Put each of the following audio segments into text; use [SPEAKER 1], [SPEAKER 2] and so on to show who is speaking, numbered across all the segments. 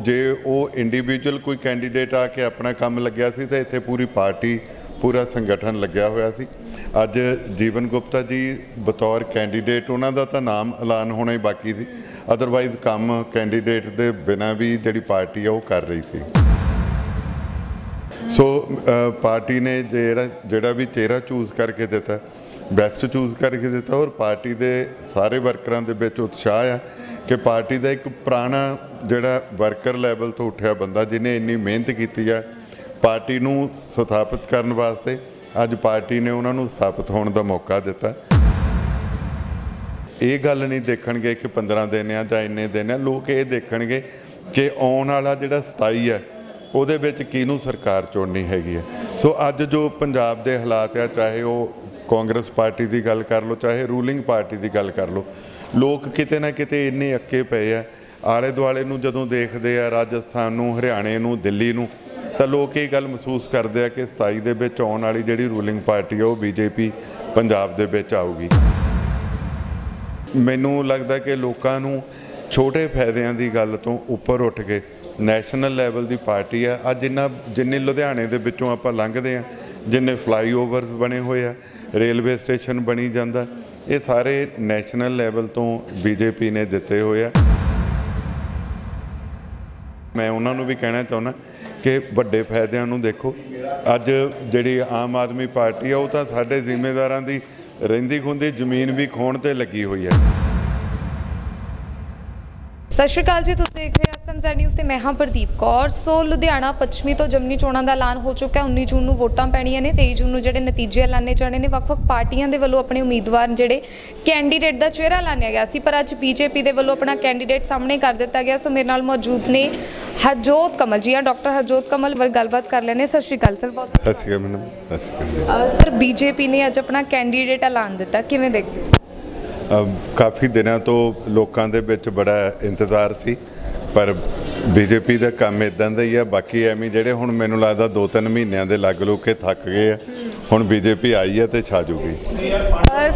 [SPEAKER 1] ਜੇ ਉਹ ਇੰਡੀਵਿਜੂਅਲ ਕੋਈ ਕੈਂਡੀਡੇਟ ਆ ਕੇ ਆਪਣਾ ਕੰਮ ਲੱਗਿਆ ਸੀ ਤਾਂ ਇੱਥੇ ਪੂਰੀ ਪਾਰਟੀ, ਪੂਰਾ ਸੰਗਠਨ ਲੱਗਿਆ ਹੋਇਆ ਸੀ। ਅੱਜ ਜੀਵਨ ਗੁਪਤਾ ਜੀ ਬਤੌਰ ਕੈਂਡੀਡੇਟ ਉਹਨਾਂ ਦਾ ਤਾਂ ਨਾਮ ਐਲਾਨ ਹੋਣਾ ਹੀ ਬਾਕੀ ਸੀ। ਅਦਰਵਾਈਜ਼ ਕੰਮ ਕੈਂਡੀਡੇਟ ਦੇ ਬਿਨਾਂ ਵੀ ਜਿਹੜੀ ਪਾਰਟੀ ਆ ਉਹ ਕਰ ਰਹੀ ਸੀ। ਸੋ ਪਾਰਟੀ ਨੇ ਜਿਹੜਾ ਜਿਹੜਾ ਵੀ ਚਿਹਰਾ ਚੂਜ਼ ਕਰਕੇ ਦਿੱਤਾ ਬੈਸਟ ਚੂਜ਼ ਕਰਕੇ ਦਿੱਤਾ ਔਰ ਪਾਰਟੀ ਦੇ ਸਾਰੇ ਵਰਕਰਾਂ ਦੇ ਵਿੱਚ ਉਤਸ਼ਾਹ ਆ ਕਿ ਪਾਰਟੀ ਦਾ ਇੱਕ ਪੁਰਾਣਾ ਜਿਹੜਾ ਵਰਕਰ ਲੈਵਲ ਤੋਂ ਉੱਠਿਆ ਬੰਦਾ ਜਿਹਨੇ ਇੰਨੀ ਮਿਹਨਤ ਕੀਤੀ ਆ, ਪਾਰਟੀ ਨੂੰ ਸਥਾਪਿਤ ਕਰਨ ਵਾਸਤੇ ਅੱਜ ਪਾਰਟੀ ਨੇ ਉਹਨਾਂ ਨੂੰ ਸਥਾਪਿਤ ਹੋਣ ਦਾ ਮੌਕਾ ਦਿੱਤਾ। ਇਹ ਗੱਲ ਨਹੀਂ ਦੇਖਣਗੇ ਕਿ 15 ਦਿਨ ਆ ਜਾਂ ਇੰਨੇ ਦਿਨ ਆ, ਲੋਕ ਇਹ ਦੇਖਣਗੇ ਕਿ ਆਉਣ ਵਾਲਾ ਜਿਹੜਾ 27 ਹੈ ਉਹਦੇ ਵਿੱਚ ਕਿਹਨੂੰ ਸਰਕਾਰ ਚੁਣਨੀ ਹੈਗੀ ਹੈ ਸੋ ਅੱਜ ਜੋ ਪੰਜਾਬ ਦੇ ਹਾਲਾਤ ਆ, ਚਾਹੇ ਉਹ ਕਾਂਗਰਸ ਪਾਰਟੀ ਦੀ ਗੱਲ ਕਰ ਲਓ, ਚਾਹੇ ਰੂਲਿੰਗ ਪਾਰਟੀ ਦੀ ਗੱਲ ਕਰ ਲਓ, ਲੋਕ ਕਿਤੇ ਨਾ ਕਿਤੇ ਇੰਨੇ ਅੱਕੇ ਪਏ ਆ, ਆਲੇ ਦੁਆਲੇ ਨੂੰ ਜਦੋਂ ਦੇਖਦੇ ਆ ਰਾਜਸਥਾਨ ਨੂੰ, ਹਰਿਆਣੇ ਨੂੰ, ਦਿੱਲੀ ਨੂੰ, ਤਾਂ ਲੋਕ ਇਹ ਗੱਲ ਮਹਿਸੂਸ ਕਰਦੇ ਆ ਕਿ 27 ਦੇ ਵਿੱਚ ਆਉਣ ਵਾਲੀ ਜਿਹੜੀ ਰੂਲਿੰਗ ਪਾਰਟੀ ਆ, ਉਹ ਬੀਜੇਪੀ ਪੰਜਾਬ ਦੇ ਵਿੱਚ ਆਊਗੀ। ਮੈਨੂੰ ਲੱਗਦਾ ਕਿ ਲੋਕਾਂ ਨੂੰ ਛੋਟੇ ਫਾਇਦਿਆਂ ਦੀ ਗੱਲ ਤੋਂ ਉੱਪਰ ਉੱਠ ਕੇ ਨੈਸ਼ਨਲ ਲੈਵਲ ਦੀ ਪਾਰਟੀ ਆ। ਅੱਜ ਜਿੰਨਾ ਜਿੰਨੇ ਲੁਧਿਆਣੇ ਦੇ ਵਿੱਚੋਂ ਆਪਾਂ ਲੰਘਦੇ ਆ, ਜਿੰਨੇ ਫਲਾਈਓਵਰਸ ਬਣੇ ਹੋਏ ਆ ਰੇਲਵੇ ਸਟੇਸ਼ਨ ਬਣੀ ਜਾਂਦਾ। ਇਹ ਸਾਰੇ ਨੈਸ਼ਨਲ ਲੈਵਲ ਤੋਂ ਬੀਜੇਪੀ ਨੇ ਦਿੱਤੇ ਹੋਏ ਆ। ਮੈਂ ਉਹਨਾਂ ਨੂੰ ਵੀ ਕਹਿਣਾ ਚਾਹੁੰਦਾ ਕਿ ਵੱਡੇ ਫਾਇਦਿਆਂ ਨੂੰ ਦੇਖੋ। ਅੱਜ ਜਿਹੜੀ ਆਮ ਆਦਮੀ ਪਾਰਟੀ ਆ, ਉਹ ਤਾਂ ਸਾਡੇ ਜ਼ਿੰਮੇਦਾਰਾਂ ਦੀ ਰਹਿੰਦੀ ਖੁੰਦੀ ਜ਼ਮੀਨ ਵੀ ਖੋਣ ਤੇ ਲੱਗੀ ਹੋਈ ਹੈ।
[SPEAKER 2] ਸਤਿ ਸ਼੍ਰੀ ਅਕਾਲ ਜੀ ਤੁਸੀਂ ਦੇਖ ਰਹੇ ਹੋ ਐਸਐਮਜ਼ੈਡ ਨਿਊਜ਼ ਤੇ ਮੈਂ ਹਾਂ ਪ੍ਰਦੀਪ ਕੌਰ। ਸੋ ਲੁਧਿਆਣਾ ਪੱਛਮੀ ਤੋਂ ਜਮਨੀ ਚੋਣਾਂ ਦਾ ਐਲਾਨ ਹੋ ਚੁੱਕਾ ਹੈ। 19 ਜੂਨ ਨੂੰ ਵੋਟਾਂ ਪੈਣੀਆਂ ਨੇ 23 ਜੂਨ ਨੂੰ ਜਿਹੜੇ ਨਤੀਜੇ ਐਲਾਨੇ ਜਾਣੇ ਨੇ ਵੱਖ-ਵੱਖ ਪਾਰਟੀਆਂ ਦੇ ਵੱਲੋਂ ਆਪਣੇ ਉਮੀਦਵਾਰ ਜਿਹੜੇ ਕੈਂਡੀਡੇਟ ਦਾ ਚਿਹਰਾ ਐਲਾਨਿਆ ਗਿਆ ਸੀ ਪਰ ਅੱਜ ਬੀਜੇਪੀ ਦੇ ਵੱਲੋਂ ਆਪਣਾ ਕੈਂਡੀਡੇਟ ਸਾਹਮਣੇ ਕਰ ਦਿੱਤਾ ਗਿਆ। ਸੋ ਮੇਰੇ ਨਾਲ ਮੌਜੂਦ ਨੇ ਹਰਜੋਤ ਕਮਲ ਜੀ ਆ। ਡਾਕਟਰ ਹਰਜੋਤ ਕਮਲ ਵਰ ਗੱਲਬਾਤ ਕਰ ਲੈਣੇ ਸਤਿ ਸ਼੍ਰੀ ਅਕਾਲ ਸਰ ਬਹੁਤ
[SPEAKER 1] ਸਤਿ ਸ਼੍ਰੀ ਅਕਾਲ ਮੈਡਮ ਸਤਿ ਸ਼੍ਰੀ ਅਕਾਲ
[SPEAKER 2] ਸਰ ਬੀਜੇਪੀ ਨੇ ਅੱਜ ਆਪਣਾ ਕੈਂਡੀਡੇਟ ਐਲਾਨ ਦਿੱਤਾ ਕਿਵੇਂ ਦੇਖਦੇ ਹੋ?
[SPEAKER 1] ਕਾਫੀ ਦਿਨਾਂ ਤੋਂ ਲੋਕਾਂ ਦੇ ਵਿੱਚ ਬੜਾ ਇੰਤਜ਼ਾਰ ਸੀ ਪਰ ਬੀਜੇਪੀ ਦਾ ਕੰਮ ਇਦਾਂ ਦਾ ਹੀ ਆ ਬਾਕੀ ਐਵੇਂ ਜਿਹੜੇ ਹੁਣ ਮੈਨੂੰ ਲੱਗਦਾ 2-3 ਮਹੀਨਿਆਂ ਦੇ ਲੱਗ ਲੋ ਕੇ ਥੱਕ ਗਏ ਆ ਹੁਣ ਬੀਜੇਪੀ ਆਈ ਹੈ ਤੇ ਛਾ ਜੂਗੀ।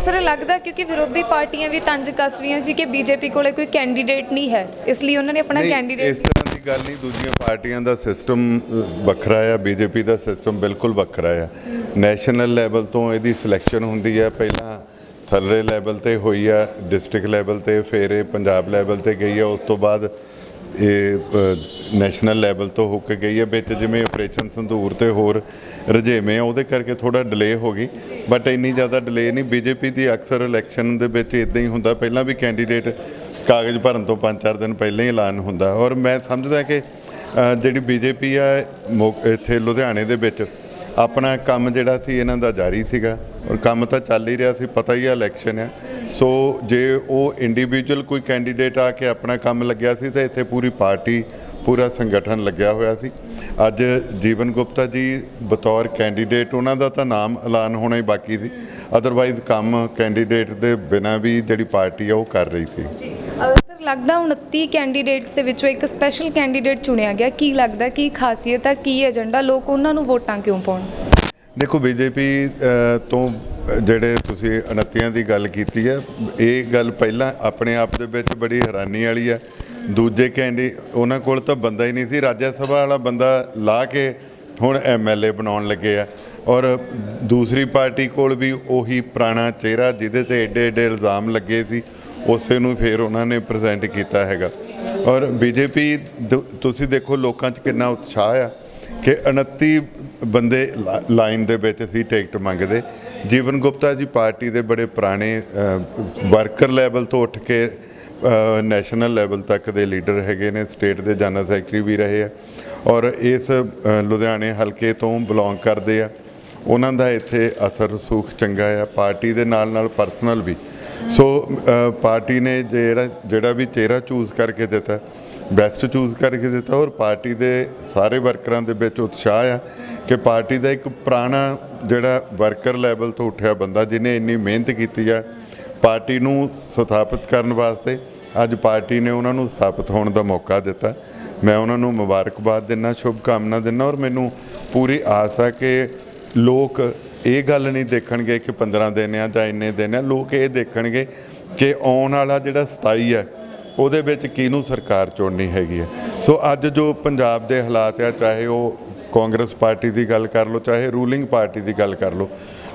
[SPEAKER 2] ਸਰ ਲੱਗਦਾ ਕਿਉਂਕਿ ਵਿਰੋਧੀ ਪਾਰਟੀਆਂ ਵੀ ਤੰਜ ਕੱਸ ਰਹੀਆਂ ਸੀ ਕਿ ਬੀਜੇਪੀ ਕੋਲੇ ਕੋਈ ਕੈਂਡੀਡੇਟ ਨਹੀਂ ਹੈ ਇਸ ਲਈ ਉਹਨਾਂ ਨੇ ਆਪਣਾ
[SPEAKER 1] ਨਹੀਂ, ਇਸ
[SPEAKER 2] ਕੈਂਡੀਡੇਟ
[SPEAKER 1] ਤਰ੍ਹਾਂ ਦੀ ਗੱਲ ਨਹੀਂ ਦੂਜੀਆਂ ਪਾਰਟੀਆਂ ਦਾ ਸਿਸਟਮ ਵੱਖਰਾ ਆ ਬੀਜੇਪੀ ਦਾ ਸਿਸਟਮ ਬਿਲਕੁਲ ਵੱਖਰਾ ਆ। ਨੈਸ਼ਨਲ ਲੈਵਲ ਤੋਂ ਇਹਦੀ ਸਿਲੈਕਸ਼ਨ ਹੁੰਦੀ ਆ ਪਹਿਲਾਂ ਥੱਲੇ ਲੈਵਲ ਤੇ ਹੋਈ ਆ ਡਿਸਟ੍ਰਿਕਟ ਲੈਵਲ ਤੇ ਫਿਰ ਇਹ ਪੰਜਾਬ ਲੈਵਲ ਤੇ ਗਈ ਆ ਉਸ ਤੋਂ ਬਾਅਦ ਇਹ ਨੈਸ਼ਨਲ ਲੈਵਲ ਤੋਂ ਹੋ ਕੇ ਗਈ ਹੈ ਵਿੱਚ ਜਿਵੇਂ ਆਪਰੇਸ਼ਨ ਸੰਧੂਰ ਤੇ ਹੋਰ ਰਜੇਵੇਂ ਆ ਉਹਦੇ ਕਰਕੇ ਥੋੜਾ ਡਿਲੇ ਹੋ ਗਈ ਬਟ ਇੰਨੀ ਜ਼ਿਆਦਾ ਡਿਲੇ ਨਹੀਂ ਬੀਜੇਪੀ ਦੀ ਅਕਸਰ ਇਲੈਕਸ਼ਨ ਦੇ ਵਿੱਚ ਇਦਾਂ ਹੀ ਹੁੰਦਾ ਪਹਿਲਾਂ ਵੀ ਕੈਂਡੀਡੇਟ ਕਾਗਜ਼ ਭਰਨ ਤੋਂ 5-4 ਦਿਨ ਪਹਿਲਾਂ ਹੀ ਐਲਾਨ ਹੁੰਦਾ ਔਰ ਮੈਂ ਸਮਝਦਾ ਕਿ ਅ, ਜਿਹੜੀ ਬੀਜੇਪੀ ਆ ਮੋ- ਇੱਥੇ ਲੁਧਿਆਣੇ ਦੇ ਵਿੱਚ ਆਪਣਾ ਕੰਮ ਜਿਹੜਾ ਸੀ, ਇਹਨਾਂ ਦਾ ਜਾਰੀ ਸੀਗਾ। ਔਰ ਕੰਮ ਤਾਂ ਚੱਲ ਹੀ ਰਿਹਾ ਸੀ, ਪਤਾ ਹੀ ਆ ਇਲੈਕਸ਼ਨ ਆ। ਸੋ ਜੇ ਉਹ ਇੰਡੀਵਿਜੂਅਲ ਕੋਈ ਕੈਂਡੀਡੇਟ ਆ ਕੇ ਆਪਣਾ ਕੰਮ ਲੱਗਿਆ ਸੀ, ਤਾਂ ਇੱਥੇ ਪੂਰੀ ਪਾਰਟੀ, ਪੂਰਾ ਸੰਗਠਨ ਲੱਗਿਆ ਹੋਇਆ ਸੀ। ਅੱਜ ਜੀਵਨ ਗੁਪਤਾ ਜੀ ਬਤੌਰ ਕੈਂਡੀਡੇਟ ਉਹਨਾਂ ਦਾ ਤਾਂ ਨਾਮ ਐਲਾਨ ਹੋਣਾ ਹੀ ਬਾਕੀ ਸੀ। ਅਦਰਵਾਈਜ਼ ਕੰਮ ਕੈਂਡੀਡੇਟ ਦੇ ਬਿਨਾਂ ਵੀ ਜਿਹੜੀ ਪਾਰਟੀ ਆ, ਉਹ ਕਰ ਰਹੀ ਸੀ।
[SPEAKER 2] ਜੀ ਲੱਗਦਾ 29 ਕੈਂਡੀਡੇਟਸ ਦੇ ਵਿੱਚੋਂ ਇੱਕ ਸਪੈਸ਼ਲ ਕੈਂਡੀਡੇਟ ਚੁਣਿਆ ਗਿਆ। ਕੀ ਲੱਗਦਾ, ਕੀ ਖਾਸੀਅਤ ਹੈ ਕੀ ਏਜੰਡਾ ਲੋਕ ਉਹਨਾਂ ਨੂੰ ਵੋਟਾਂ ਕਿਉਂ ਪਾਉਣ?
[SPEAKER 1] ਦੇਖੋ, ਬੀਜੇਪੀ ਤੋਂ ਜਿਹੜੇ ਤੁਸੀਂ 29 ਦੀ ਗੱਲ ਕੀਤੀ ਹੈ, ਇਹ ਗੱਲ ਪਹਿਲਾਂ ਆਪਣੇ ਆਪ ਦੇ ਵਿੱਚ ਬੜੀ ਹੈਰਾਨੀ ਵਾਲੀ ਹੈ। ਦੂਜੇ ਕੈਂਡੀ ਉਹਨਾਂ ਕੋਲ ਤਾਂ ਬੰਦਾ ਹੀ ਨਹੀਂ ਸੀ। ਰਾਜ ਸਭਾ ਵਾਲਾ ਬੰਦਾ ਲਾ ਕੇ ਹੁਣ ਐਮਐਲਏ ਬਣਾਉਣ ਲੱਗੇ ਆ। ਔਰ ਦੂਸਰੀ ਪਾਰਟੀ ਕੋਲ ਵੀ ਉਹੀ ਪੁਰਾਣਾ ਚਿਹਰਾ ਜਿਹਦੇ ਤੇ ਏਡੇ ਏਡੇ ਇਲਜ਼ਾਮ ਲੱਗੇ ਸੀ। ਉਸੇ ਨੂੰ ਫਿਰ ਉਹਨਾਂ ਨੇ ਪ੍ਰੈਜ਼ੈਂਟ ਕੀਤਾ ਹੈਗਾ। ਔਰ ਬੀਜੇਪੀ ਤੁਸੀਂ ਦੇਖੋ ਲੋਕਾਂ 'ਚ ਕਿੰਨਾ ਉਤਸ਼ਾਹ ਆ ਕਿ 29 ਬੰਦੇ ਲਾ- ਲਾਈਨ ਦੇ ਵਿੱਚ ਸੀ ਟਿਕਟ ਮੰਗਦੇ। ਜੀਵਨ ਗੁਪਤਾ ਜੀ ਪਾਰਟੀ ਦੇ ਬੜੇ ਪੁਰਾਣੇ ਵਰਕਰ ਲੈਵਲ ਤੋਂ ਉੱਠ ਕੇ ਨੈਸ਼ਨਲ ਲੈਵਲ ਤੱਕ ਦੇ ਲੀਡਰ ਹੈਗੇ ਨੇ ਸਟੇਟ ਦੇ ਜਨਰਲ ਸੈਕਟਰੀ ਵੀ ਰਹੇ ਆ। ਔਰ ਇਸ ਲੁਧਿਆਣੇ ਹਲਕੇ ਤੋਂ ਬਿਲੋਂਗ ਕਰਦੇ ਆ। ਉਹਨਾਂ ਦਾ ਇੱਥੇ ਅਸਰ ਰਸੂਖ ਚੰਗਾ ਆ। ਪਾਰਟੀ ਦੇ ਨਾਲ ਨਾਲ ਪਰਸਨਲ ਵੀ। ਸੋ ਪਾਰਟੀ ਨੇ ਜਿਹੜਾ ਜਿਹੜਾ ਵੀ ਚਿਹਰਾ ਚੂਜ਼ ਕਰਕੇ ਦਿੱਤਾ ਬੈਸਟ ਚੂਜ਼ ਕਰਕੇ ਦਿੱਤਾ, ਔਰ ਪਾਰਟੀ ਦੇ ਸਾਰੇ ਵਰਕਰਾਂ ਦੇ ਵਿੱਚ ਉਤਸ਼ਾਹ ਆ ਕਿ ਪਾਰਟੀ ਦਾ ਇੱਕ ਪੁਰਾਣਾ ਜਿਹੜਾ ਵਰਕਰ ਲੈਵਲ ਤੋਂ ਉੱਠਿਆ ਬੰਦਾ ਜਿਹਨੇ ਇੰਨੀ ਮਿਹਨਤ ਕੀਤੀ ਆ, ਪਾਰਟੀ ਨੂੰ ਸਥਾਪਿਤ ਕਰਨ ਵਾਸਤੇ, ਅੱਜ ਪਾਰਟੀ ਨੇ ਉਹਨਾਂ ਨੂੰ ਸਥਾਪਿਤ ਹੋਣ ਦਾ ਮੌਕਾ ਦਿੱਤਾ। ਮੈਂ ਉਹਨਾਂ ਨੂੰ ਮੁਬਾਰਕਬਾਦ ਦਿੰਦਾ ਸ਼ੁਭ ਕਾਮਨਾ ਦਿੰਦਾ, ਔਰ ਮੈਨੂੰ ਪੂਰੀ ਆਸ ਹੈ ਕਿ ਲੋਕ ਇਹ ਗੱਲ ਨਹੀਂ ਦੇਖਣਗੇ ਕਿ 15 ਦਿਨ ਆ ਜਾਂ ਇੰਨੇ ਦਿਨ ਆ। ਲੋਕ ਇਹ ਦੇਖਣਗੇ ਕਿ ਆਉਣ ਵਾਲਾ ਜਿਹੜਾ 27 ਹੈ ਉਹਦੇ ਵਿੱਚ ਕਿਹਨੂੰ ਸਰਕਾਰ ਚੁਣਨੀ ਹੈਗੀ ਹੈ ਸੋ ਅੱਜ ਜੋ ਪੰਜਾਬ ਦੇ ਹਾਲਾਤ ਆ, ਚਾਹੇ ਉਹ ਕਾਂਗਰਸ ਪਾਰਟੀ ਦੀ ਗੱਲ ਕਰ ਲਓ, ਚਾਹੇ ਰੂਲਿੰਗ ਪਾਰਟੀ ਦੀ ਗੱਲ ਕਰ ਲਓ,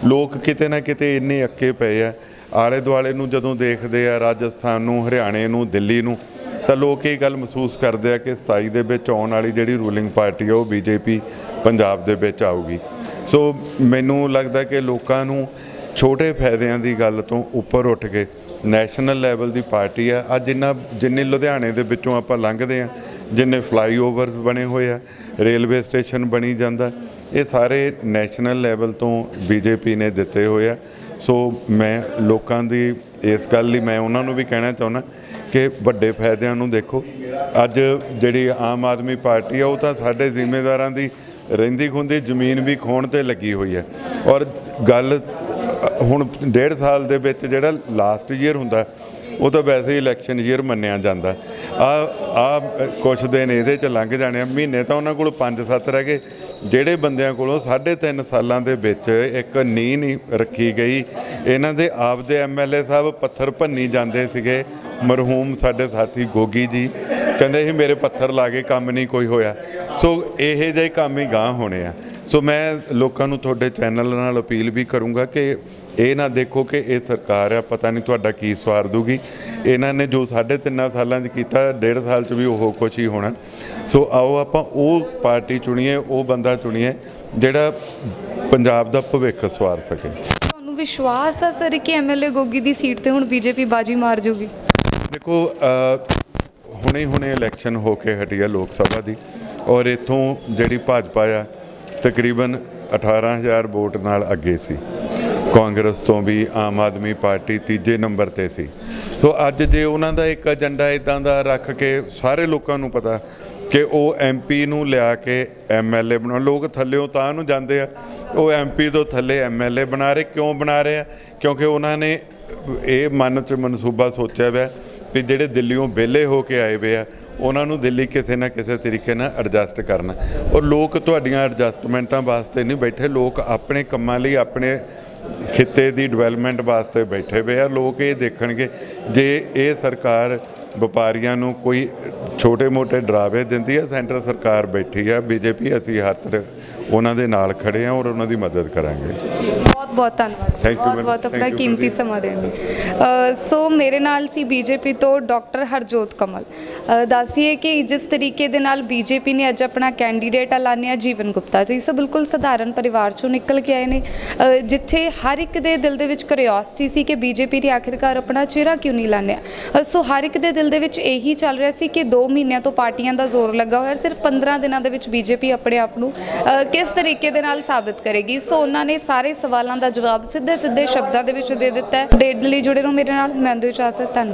[SPEAKER 1] ਲੋਕ ਕਿਤੇ ਨਾ ਕਿਤੇ ਇੰਨੇ ਅੱਕੇ ਪਏ ਆ। ਆਲੇ ਦੁਆਲੇ ਨੂੰ ਜਦੋਂ ਦੇਖਦੇ ਆ, ਰਾਜਸਥਾਨ ਨੂੰ, ਹਰਿਆਣੇ ਨੂੰ, ਦਿੱਲੀ ਨੂੰ, ਤਾਂ ਲੋਕ ਇਹ ਗੱਲ ਮਹਿਸੂਸ ਕਰਦੇ ਆ ਕਿ 27 ਦੇ ਵਿੱਚ ਆਉਣ ਵਾਲੀ ਜਿਹੜੀ ਰੂਲਿੰਗ ਪਾਰਟੀ ਆ, ਉਹ ਬੀਜੇਪੀ ਪੰਜਾਬ ਦੇ ਵਿੱਚ ਆਊਗੀ। ਸੋ ਮੈਨੂੰ ਲੱਗਦਾ ਕਿ ਲੋਕਾਂ ਨੂੰ ਛੋਟੇ ਫਾਇਦਿਆਂ ਦੀ ਗੱਲ ਤੋਂ ਉੱਪਰ ਉੱਠ ਕੇ ਨੈਸ਼ਨਲ ਲੈਵਲ ਦੀ ਪਾਰਟੀ ਆ। ਅੱਜ ਜਿੰਨਾ ਜਿੰਨੇ ਲੁਧਿਆਣੇ ਦੇ ਵਿੱਚੋਂ ਆਪਾਂ ਲੰਘਦੇ ਆ, ਜਿੰਨੇ ਫਲਾਈਓਵਰਸ ਬਣੇ ਹੋਏ ਆ, ਰੇਲਵੇ ਸਟੇਸ਼ਨ ਬਣੀ ਜਾਂਦਾ, ਇਹ ਸਾਰੇ ਨੈਸ਼ਨਲ ਲੈਵਲ ਤੋਂ ਬੀਜੇਪੀ ਨੇ ਦਿੱਤੇ ਹੋਏ ਆ। ਸੋ ਮੈਂ ਲੋਕਾਂ ਦੀ ਇਸ ਗੱਲ ਲਈ ਮੈਂ ਉਹਨਾਂ ਨੂੰ ਵੀ ਕਹਿਣਾ ਚਾਹੁੰਦਾ ਕਿ ਵੱਡੇ ਫਾਇਦਿਆਂ ਨੂੰ ਦੇਖੋ। ਅੱਜ ਜਿਹੜੀ ਆਮ ਆਦਮੀ ਪਾਰਟੀ ਆ, ਉਹ ਤਾਂ ਸਾਡੇ ਜ਼ਿੰਮੇਦਾਰਾਂ ਦੀ ਰਹਿੰਦੀ ਖੁੰਦੀ ਜ਼ਮੀਨ ਵੀ ਖੋਣ ਤੇ ਲੱਗੀ ਹੋਈ ਹੈ। ਔਰ ਗੱਲ, ਹੁਣ ਡੇਢ ਸਾਲ ਦੇ ਵਿੱਚ ਜਿਹੜਾ ਲਾਸਟ ਈਅਰ ਹੁੰਦਾ, ਉਹ ਤਾਂ ਵੈਸੇ ਹੀ ਇਲੈਕਸ਼ਨ ਈਅਰ ਮੰਨਿਆ ਜਾਂਦਾ। ਆ ਆ ਕੁਛ ਦਿਨ ਇਹਦੇ ਚ ਲੰਘ ਜਾਣੇ ਆ। ਮਹੀਨੇ ਤਾਂ ਉਹਨਾਂ ਕੋਲ 5-7 ਰਹਿ ਗਏ। ਜਿਹੜੇ ਬੰਦਿਆਂ ਕੋਲੋਂ 3.5 ਸਾਲਾਂ ਦੇ ਵਿੱਚ ਇੱਕ ਨੀਂਹ ਨਹੀਂ ਰੱਖੀ ਗਈ, ਇਹਨਾਂ ਦੇ ਆਪ ਦੇ ਐਮਐਲਏ ਸਾਹਿਬ ਪੱਥਰ ਭੰਨੀ ਜਾਂਦੇ ਸੀਗੇ। ਮਰਹੂਮ ਸਾਡੇ ਸਾਥੀ ਗੋਗੀ ਜੀ। ਕਹਿੰਦੇ ਸੀ ਮੇਰੇ ਪੱਥਰ ਲਾ ਕੇ ਕੰਮ ਨਹੀਂ ਕੋਈ ਹੋਇਆ। ਸੋ ਇਹੋ ਜਿਹੇ ਕੰਮ ਹੀ ਗਾਂ ਹੋਣੇ ਆ। ਸੋ ਮੈਂ ਲੋਕਾਂ ਨੂੰ ਤੁਹਾਡੇ ਚੈਨਲ ਨਾਲ ਅਪੀਲ ਵੀ ਕਰੂੰਗਾ ਕਿ ਇਹ ਨਾ ਦੇਖੋ ਕਿ ਇਹ ਸਰਕਾਰ ਆ ਪਤਾ ਨਹੀਂ ਤੁਹਾਡਾ ਕੀ ਸਵਾਰ ਦੂਗੀ। ਇਹਨਾਂ ਨੇ ਜੋ ਸਾਢੇ ਤਿੰਨਾਂ ਸਾਲਾਂ 'ਚ ਕੀਤਾ ਡੇਢ ਸਾਲ 'ਚ ਵੀ ਉਹ ਕੁਛ ਹੀ ਹੋਣਾ। ਸੋ ਆਓ ਆਪਾਂ ਉਹ ਪਾਰਟੀ ਚੁਣੀਏ ਉਹ ਬੰਦਾ ਚੁਣੀਏ ਜਿਹੜਾ ਪੰਜਾਬ ਦਾ ਭਵਿੱਖ ਸਵਾਰ ਸਕੇ।
[SPEAKER 2] ਤੁਹਾਨੂੰ ਵਿਸ਼ਵਾਸ ਆ ਸਰ ਕਿ ਐਮਐਲਏ ਗੋਗੀ ਦੀ ਸੀਟ ਤੇ ਹੁਣ ਬੀਜੇਪੀ ਬਾਜੀ ਮਾਰ ਜੂਗੀ?
[SPEAKER 1] ਦੇਖੋ ਹੁਣੇ ਹੁਣੇ ਇਲੈਕਸ਼ਨ ਹੋ ਕੇ ਹਟੀ ਹੈ ਲੋਕ ਸਭਾ ਦੀ ਔਰ ਇਥੋਂ ਜਿਹੜੀ ਭਾਜਪਾ ਆ, ਤਕਰੀਬਨ 18000 ਵੋਟ ਨਾਲ ਅੱਗੇ ਸੀ। ਕਾਂਗਰਸ ਤੋਂ ਵੀ ਆਮ ਆਦਮੀ ਪਾਰਟੀ ਤੀਜੇ ਨੰਬਰ ਤੇ ਸੀ। ਸੋ ਅੱਜ ਜੇ ਉਹਨਾਂ ਦਾ ਇੱਕ ਏਜੰਡਾ ਇਦਾਂ ਦਾ ਰੱਖ ਕੇ ਸਾਰੇ ਲੋਕਾਂ ਨੂੰ ਪਤਾ ਕਿ ਉਹ ਐਮਪੀ ਨੂੰ ਲਿਆ ਕੇ ਐਮਐਲਏ ਬਣਾ, ਲੋਕ ਥੱਲਿਓਂ ਤਾਂ ਨੂੰ ਜਾਂਦੇ ਆ, ਉਹ ਐਮਪੀ ਤੋਂ ਥੱਲੇ ਐਮਐਲਏ ਬਣਾ ਰਹੇ, ਕਿਉਂ ਬਣਾ ਰਹੇ ਆ? ਕਿਉਂਕਿ ਉਹਨਾਂ ਨੇ ਇਹ ਮਨ 'ਚ ਮਨਸੂਬਾ ਸੋਚਿਆ ਹੋਇਆ ਵੀ ਜਿਹੜੇ ਦਿੱਲੀੋਂ ਵਿਹਲੇ ਹੋ ਕੇ ਆਏ ਵੇ ਆ, ਉਹਨਾਂ ਨੂੰ ਦਿੱਲੀ ਕਿਸੇ ਨਾ ਕਿਸੇ ਤਰੀਕੇ ਨਾਲ ਐਡਜਸਟ ਕਰਨਾ। ਔਰ ਲੋਕ ਤੁਹਾਡੀਆਂ ਐਡਜਸਟਮੈਂਟਾਂ ਵਾਸਤੇ ਨਹੀਂ ਬੈਠੇ, ਲੋਕ ਆਪਣੇ ਕੰਮਾਂ ਲਈ ਆਪਣੇ ਖਿੱਤੇ ਦੀ ਡਿਵੈਲਪਮੈਂਟ ਵਾਸਤੇ ਬੈਠੇ ਹੋਏ ਆ, ਲੋਕ ਇਹ ਦੇਖਣਗੇ, ਜੇ ਇਹ ਸਰਕਾਰ ਵਪਾਰੀਆਂ ਨੂੰ ਕੋਈ ਛੋਟੇ-ਮੋਟੇ ਡਰਾਵੇ ਦਿੰਦੀ ਹੈ ਸੈਂਟਰ ਸਰਕਾਰ ਬੈਠੀ ਆ ਬੀਜੇਪੀ ਅਸੀਂ ਹੱਥ ਉਹਨਾਂ ਦੇ ਨਾਲ ਖੜੇ ਆ ਔਰ ਉਹਨਾਂ ਦੀ ਮਦਦ ਕਰਾਂਗੇ।
[SPEAKER 2] ਜੀ ਬਹੁਤ ਬਹੁਤ ਧੰਨਵਾਦ। ਬਹੁਤ. ਬਹੁਤ ਆਪਣਾ ਕੀਮਤੀ. ਸਮਾਂ ਦੇਣ ਲਈ। ਸੋ ਮੇਰੇ ਨਾਲ ਸੀ ਬੀਜੇਪੀ ਤੋਂ ਡਾਕਟਰ ਹਰਜੋਤ ਕਮਲ। ਦੱਸੀਏ ਕਿ ਜਿਸ ਤਰੀਕੇ ਦੇ ਨਾਲ ਬੀਜੇਪੀ ਨੇ ਅੱਜ ਆਪਣਾ ਕੈਂਡੀਡੇਟ ਐਲਾਨਿਆ ਜੀਵਨ ਗੁਪਤਾ ਜੀ। ਸੋ ਬਿਲਕੁਲ ਸਧਾਰਨ ਪਰਿਵਾਰ ਚੋਂ ਨਿਕਲ ਕੇ ਆਏ ਨੇ। ਜਿੱਥੇ ਹਰ ਇੱਕ ਦੇ ਦਿਲ ਦੇ ਵਿੱਚ ਕਿਉਰਿਓਸਿਟੀ ਸੀ ਕਿ ਬੀਜੇਪੀ ਨੇ ਆਖਿਰਕਾਰ ਆਪਣਾ ਚਿਹਰਾ ਕਿਉਂ ਨਹੀਂ ਲਾਣਿਆ ਸੋ ਹਰ ਇੱਕ ਦੇ ਦਿਲ ਦੇ ਵਿੱਚ ਇਹੀ ਚੱਲ ਰਿਹਾ ਸੀ ਕਿ 2 ਮਹੀਨਿਆਂ ਤੋਂ ਪਾਰਟੀਆਂ ਦਾ ਜ਼ੋਰ ਲੱਗਾ ਹੋਇਆ ਸਿਰਫ 15 ਦਿਨਾਂ ਦੇ ਵਿੱਚ ਬੀਜੇਪੀ ਆਪਣੇ ਆਪ ਨੂੰ ਅ, ਕਿਸ ਤਰੀਕੇ ਦੇ ਨਾਲ ਸਾਬਿਤ ਕਰੇਗੀ? ਸੋ ਉਹਨਾਂ ਨੇ ਸਾਰੇ ਸਵਾਲਾਂ ਦਾ ਜਵਾਬ ਸਿੱਧੇ ਸਿੱਧੇ ਸ਼ਬਦਾਂ ਦੇ ਵਿੱਚ ਦੇ ਦਿੱਤਾ ਹੈ। ਡੇਢ ਲਈ ਜੁੜੇ ਰਹੋ ਮੇਰੇ ਨਾਲ ਮੈਂ ਦੋ ਇਜਾਜ਼ਤ ਧੰਨਵਾਦ।